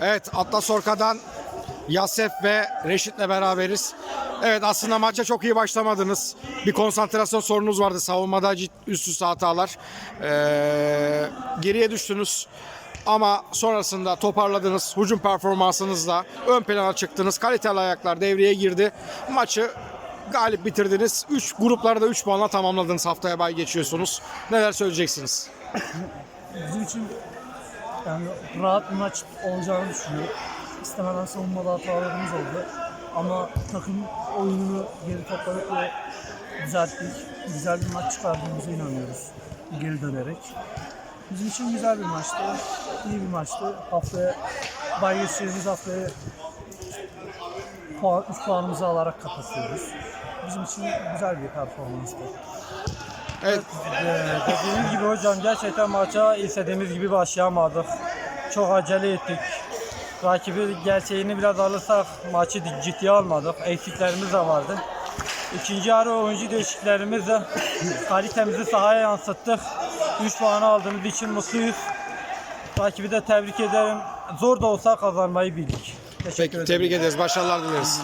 Evet Atlas Orka'dan Yasef ve Reşit'le beraberiz. Evet aslında maça çok iyi başlamadınız. Bir konsantrasyon sorunuz vardı savunmada üst üste hatalar. Ee, geriye düştünüz. Ama sonrasında toparladınız. Hücum performansınızla ön plana çıktınız. Kaliteli ayaklar devreye girdi. Maçı galip bitirdiniz. 3 gruplarda 3 puanla tamamladınız. Haftaya bay geçiyorsunuz. Neler söyleyeceksiniz? Bizim için yani rahat bir maç olacağını düşünüyorum. İstemeden savunmada hatalarımız oldu. Ama takım oyununu geri topladık ve düzelttik. Güzel bir maç çıkardığımıza inanıyoruz. Geri dönerek. Bizim için güzel bir maçtı. iyi bir maçtı. Haftaya bay geçeceğimiz haftaya puan, 3 puanımızı alarak kapatıyoruz. Bizim için güzel bir performanstı. Evet Ee, dediğiniz gibi hocam gerçekten maça istediğimiz gibi başlayamadık. Çok acele ettik. Rakibi gerçeğini biraz alırsak maçı ciddiye almadık. Eksiklerimiz de vardı. İkinci yarı oyuncu değişikliklerimizle kalitemizi sahaya yansıttık. 3 puanı aldığımız için mutluyuz. Rakibi de tebrik ederim. Zor da olsa kazanmayı bildik. Teşekkür peki ederim. tebrik ederiz. Başarılar dileriz.